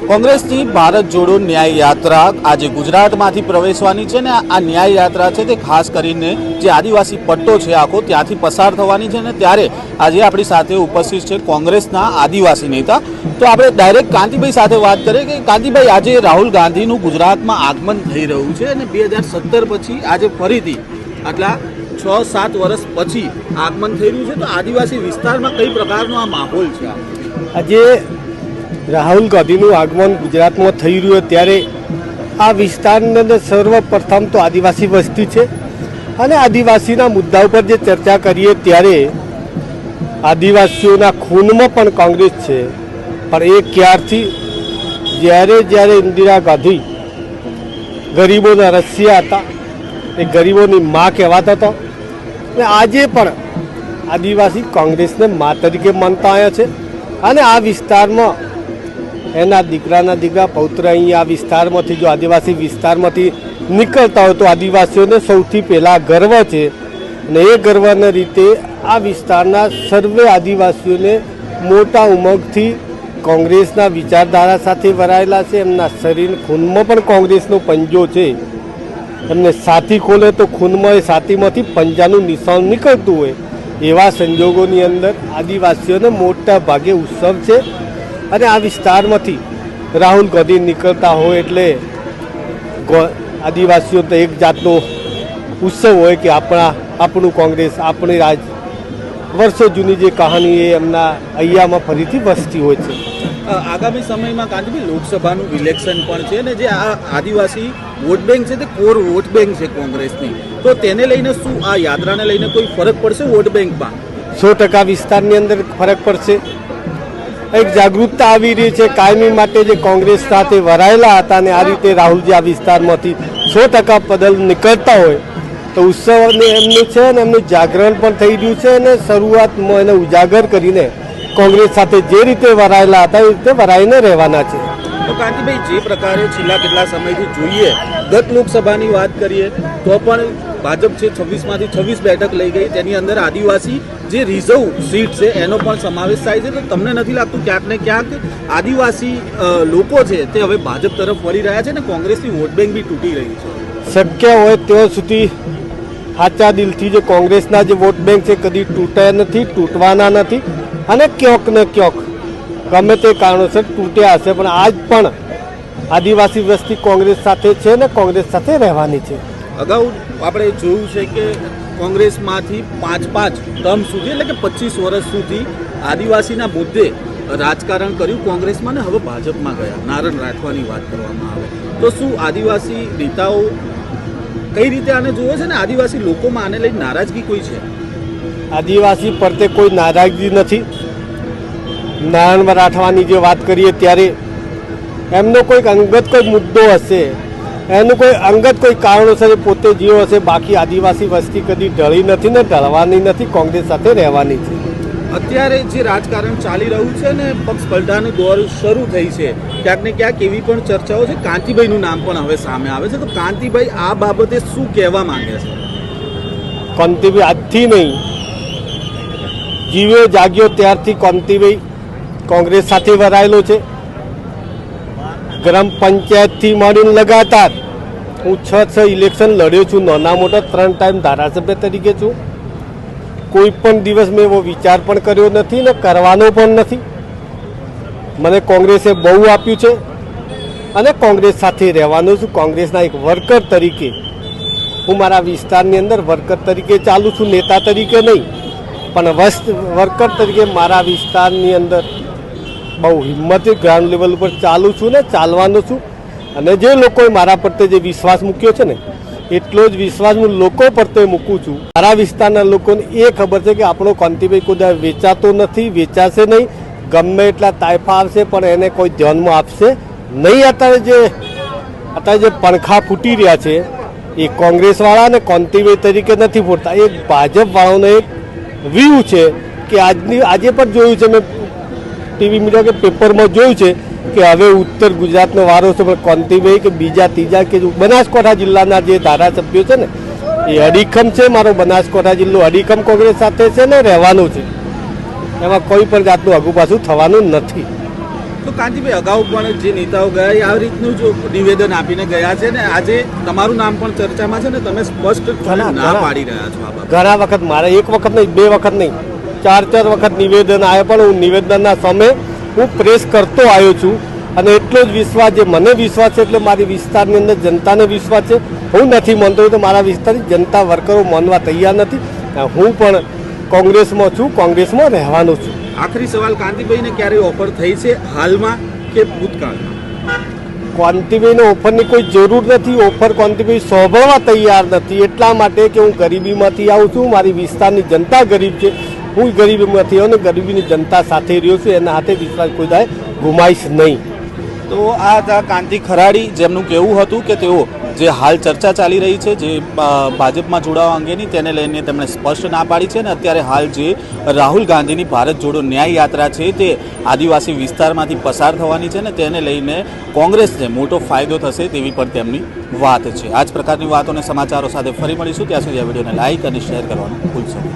કોંગ્રેસની ભારત જોડો ન્યાય યાત્રા આજે ગુજરાતમાંથી પ્રવેશવાની છે ને આ ન્યાય યાત્રા છે તે ખાસ કરીને જે આદિવાસી પટ્ટો છે આખો ત્યાંથી પસાર થવાની છે ને ત્યારે આજે આપણી સાથે ઉપસ્થિત છે કોંગ્રેસના આદિવાસી નેતા. તો આપણે ડાયરેક્ટ કાંતિભાઈ સાથે વાત કરીએ કે કાંતિભાઈ, આજે રાહુલ ગાંધીનું ગુજરાતમાં આગમન થઈ રહ્યું છે અને બે હજાર સત્તર પછી આજે ફરીથી આટલા છ સાત વર્ષ પછી આગમન થઈ રહ્યું છે. તો આદિવાસી વિસ્તારમાં કઈ પ્રકારનો આ માહોલ છે? આજે રાહુલ ગાંધીનું આગમન ગુજરાતમાં થઈ રહ્યું ત્યારે આ વિસ્તારની સર્વપ્રથમ તો આદિવાસી વસ્તી છે. અને આદિવાસીના મુદ્દા ઉપર જે ચર્ચા કરીએ ત્યારે આદિવાસીઓના ખૂનમાં પણ કોંગ્રેસ છે. પણ એ ક્યારથી? જ્યારે જ્યારે ઇન્દિરા ગાંધી ગરીબોના રસિયા હતા. એ ગરીબોની મા કહેવાતા હતા. અને આજે પણ આદિવાસી કોંગ્રેસને મા તરીકે માનતા આવ્યા છે. અને આ વિસ્તારમાં એના દીકરાના દીકરા પૌત્ર અહીં આ વિસ્તારમાંથી, જો આદિવાસી વિસ્તારમાંથી નીકળતા હોય તો આદિવાસીઓને સૌથી પહેલાં ગર્વ છે. અને એ ગર્વના રીતે આ વિસ્તારના સર્વે આદિવાસીઓને મોટા ઉમંગથી કોંગ્રેસના વિચારધારા સાથે વરાયેલા છે. એમના શરીર ખૂનમાં પણ કોંગ્રેસનો પંજો છે. એમને સાથી ખોલે તો ખૂનમાં એ સાતીમાંથી પંજાનું નિશાન નીકળતું હોય. એવા સંજોગોની અંદર આદિવાસીઓને મોટા ભાગે ઉત્સવ છે. અને આ વિસ્તારમાંથી રાહુલ ગાંધી નીકળતા હોય એટલે આદિવાસીઓ તો એક જાતનો ઉત્સવ હોય કે આપણા આપણું કોંગ્રેસ આપણી રાજ. વર્ષો જૂની જે કહાની એ એમના અહીંયામાં ફરીથી વસતી હોય છે. આગામી સમયમાં કાંતિભાઈ લોકસભાનું ઇલેક્શન પણ છે ને જે આ આદિવાસી વોટ બેંક છે તે કોર વોટ બેંક છે કોંગ્રેસની. તો તેને લઈને શું આ યાત્રાને લઈને કોઈ ફરક પડશે વોટ બેંકમાં સો ટકા વિસ્તારની અંદર ફરક પડશે. એક જાગૃતતા આવી રહી છે. કાયમી માટે જે કોંગ્રેસ સાથે વરાયેલા હતા અને આ રીતે રાહુલજી આ વિસ્તારમાંથી સો ટકા બદલ નીકળતા હોય, તો ઉત્સવ એમનું છે અને એમનું જાગરણ પણ થઈ રહ્યું છે અને શરૂઆતમાં એને ઉજાગર કરીને કોંગ્રેસ સાથે જે રીતે વરાયેલા હતા, એ રીતે વરાઈને રહેવાના છે. તો કાંતિભાઈ, જે પ્રકારે છેલ્લા કેટલા સમયથી જોઈએ, ગત લોકસભાની વાત કરીએ, તો પણ ભાજપ છે છવ્વીસમાંથી છવ્વીસ બેઠક લઈ ગઈ. તેની અંદર આદિવાસી જે રિઝર્વ સીટ છે, એનો પણ સમાવેશ થાય છે. તો તમને નથી લાગતું ક્યાંક ને ક્યાંક આદિવાસી લોકો છે તે હવે ભાજપ તરફ વળી રહ્યા છે ને કોંગ્રેસની વોટ બેંક બી તૂટી રહી છે? શક્ય હોય ત્યાં સુધી સાચા દિલથી જે કોંગ્રેસના જે વોટ બેંક છે કદી તૂટ્યા નથી, તૂટવાના નથી અને ક્યાંક ને ક્યાંક ગમે તે કારણોસર તૂટ્યા હશે. પણ આજ પણ આદિવાસી વસ્તી કોંગ્રેસ સાથે છે ને કોંગ્રેસ સાથે રહેવાની છે. અગાઉ આપણે જોયું છે કે કોંગ્રેસમાંથી પાંચ પાંચ ટર્મ સુધી એટલે કે પચીસ વર્ષ સુધી આદિવાસીના મુદ્દે રાજકારણ કર્યું કોંગ્રેસમાં ને હવે ભાજપમાં ગયા. નારણ રાઠવાની વાત કરવામાં આવે. તો શું આદિવાસી નેતાઓ કઈ રીતે આને જોવે છે ને? આદિવાસી લોકોમાં આને લઈને નારાજગી કોઈ છે? આદિવાસી પ્રત્યે કોઈ નારાજગી નથી. નારણ રાઠવાની જે વાત કરીએ ત્યારે એમનો કોઈક અંગત કોઈ મુદ્દો હશે. એનું કોઈ અંગત કોઈ કારણોસર પોતે જીવો હશે બાકી આદિવાસી વસ્તી કદી ઢળી નથી ને ઢળવાની નથી કોંગ્રેસ સાથે રહેવાની છે. અત્યારે જે રાજકારણ ચાલી રહ્યું છે ને પક્ષ પલટાની દોર શરૂ થઈ છે. ક્યાંક ને ક્યાંક એવી પણ ચર્ચાઓ છે. કાંતિભાઈનું નામ પણ હવે સામે આવે છે. તો કાંતિભાઈ આ બાબતે શું કહેવા માંગે છે? કોંતીભાઈ આજથી નહીં. જીવ્યો જાગ્યો ત્યારથી કોંતીભાઈ કોંગ્રેસ સાથે વરાયેલો છે. ગ્રામ પંચાયતથી માંડીને લગાતાર હું છ છ ઇલેક્શન લડ્યો છું. નાના મોટા ત્રણ ટાઈમ ધારાસભ્ય તરીકે છું. કોઈ પણ દિવસ મેં એવો વિચાર પણ કર્યો નથી ને કરવાનો પણ નથી. મને કોંગ્રેસે બહુ આપ્યું છે અને કોંગ્રેસ સાથે રહેવાનું છું. કોંગ્રેસના એક વર્કર તરીકે હું મારા વિસ્તારની અંદર વર્કર તરીકે ચાલું છું. નેતા તરીકે નહીં, પણ વર્કર તરીકે મારા વિસ્તારની અંદર બહુ હિંમતથી ગ્રાઉન્ડ લેવલ ઉપર ચાલું છું ને ચાલવાનો છું. અને જે લોકોએ મારા પ્રત્યે જે વિશ્વાસ મૂક્યો છે ને, એટલો જ વિશ્વાસ હું લોકો પ્રત્યે મૂકું છું. મારા વિસ્તારના લોકોને એ ખબર છે કે આપણો કાંતિભાઈ કોઈ વેચાતો નથી, વેચાશે નહીં. ગમે એટલા તાયફા આવશે, પણ એને કોઈ ધ્યાનમાં આપશે નહીં. અત્યારે જે અત્યારે જે પણખા ફૂટી રહ્યા છે, એ કોંગ્રેસવાળા અને કાંતિભાઈ તરીકે નથી ફૂટતા. એ ભાજપવાળાનો એક વ્યૂ છે કે આજની, આજે પણ જોયું છે મેં ટીવી મીડિયા કે પેપરમાં જોયું છે કે હવે ઉત્તર ગુજરાતનો વારો છે પણ કોંતીભાઈ કે બીજા ત્રીજા કે બનાસકાંઠા જિલ્લાના જે ધારાસભ્યો છે ને એ અડીખમ છે મારો બનાસકાંઠા જિલ્લો અડીખમ કોંગ્રેસ સાથે છે ને રહેવાનું છે. એમાં કોઈ પણ જાતનું આગુ પાછું થવાનું નથી. તો કાંતિભાઈ અગાઉ પણ જે નેતાઓ ગયા એ આ રીતનું જો નિવેદન આપીને ગયા છે ને આજે તમારું નામ પણ ચર્ચામાં છે ને તમે સ્પષ્ટ ના. પાડી રહ્યા છો ઘણા વખત મારે એક વખત નહીં બે વખત નહીં. ચાર ચાર વખત નિવેદન આવ્યા પણ હું નિવેદનના સમયે હું પ્રેસ કરતો આવ્યો છું. અને એટલો જ વિશ્વાસ જે મને વિશ્વાસ છે એટલે મારી વિસ્તારની અંદર જનતાને વિશ્વાસ છે. હું નથી માનતો તો મારા વિસ્તારની જનતા વર્કરો માનવા તૈયાર નથી. હું પણ કોંગ્રેસમાં છું કોંગ્રેસમાં રહેવાનો છું. આખરી સવાલ કાંતિભાઈને ક્યારે ઓફર થઈ છે હાલમાં કે ભૂતકાળમાં? ક્વાંતિભાઈને ઓફરની કોઈ જરૂર નથી. ઓફર ક્વાંતિભાઈ સાંભળવા તૈયાર નથી. એટલા માટે કે હું ગરીબીમાંથી આવું છું. મારી વિસ્તારની જનતા ગરીબ છે. હું ગરીબીમાંથી અને ગરીબીની જનતા સાથે રહ્યો છું, એના હાથે વિશ્વાસ કોઈ દાય ગુમાઈશ નહીં. તો આ કાંતિ ખરાડી, જેમનું કહેવું હતું કે તેઓ જે હાલ ચર્ચા ચાલી રહી છે, જે ભાજપમાં જોડાવા અંગેની, તેને લઈને તેમણે સ્પષ્ટ ના પાડી છે અને અત્યારે હાલ જે રાહુલ ગાંધીની ભારત જોડો ન્યાય યાત્રા છે, તે આદિવાસી વિસ્તારમાંથી પસાર થવાની છે ને તેને લઈને કોંગ્રેસને મોટો ફાયદો થશે તેવી પણ તેમની વાત છે. આ જ પ્રકારની વાતો અને સમાચારો સાથે ફરી મળીશું. ત્યાં સુધી આ વિડીયોને લાઇક અને શેર કરવાનું ભૂલશો